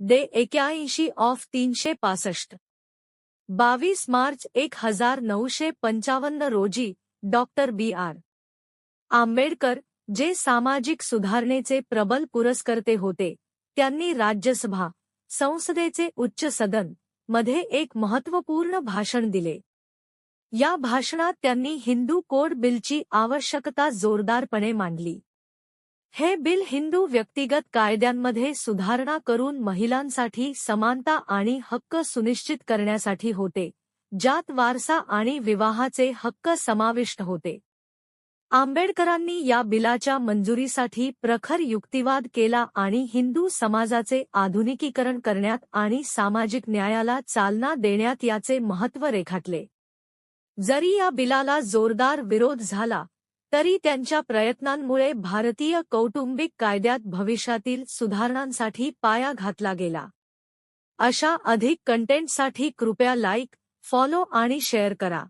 दे एक्याऐंशी ऑफ तीनशे पासष्ट. बावीस मार्च एक हजार नऊशे पंचावन्न रोजी डॉक्टर बी आर. आंबेडकर जे सामाजिक सुधारणेचे प्रबल पुरस्कर्ते होते त्यांनी राज्यसभा संसदेचे उच्च सदनमध्ये एक महत्त्वपूर्ण भाषण दिले. या भाषणात त्यांनी हिंदू कोड बिलची आवश्यकता जोरदारपणे मांडली. हे बिल हिंदू व्यक्तिगत कायद्यांमध्ये सुधारणा करून महिलांसाठी समानता आणि हक्क सुनिश्चित करण्यासाठी होते ज्यात वारसा आणि विवाहाचे हक्क समाविष्ट होते. आंबेडकरांनी या बिलाच्या मंजुरीसाठी प्रखर युक्तिवाद केला आणि हिंदू समाजाचे आधुनिकीकरण करण्यात आणि सामाजिक न्यायाला चालना देण्यात याचे महत्त्व रेखाटले. जरी या बिलाला जोरदार विरोध झाला तरी त्यांच्या प्रयत्नांमुळे भारतीय कौटुंबिक कायद्यात भविष्यातील सुधारणांसाठी पाया घातला गेला. अशा अधिक कंटेंटसाठी कृपया लाईक फॉलो आणि शेअर करा.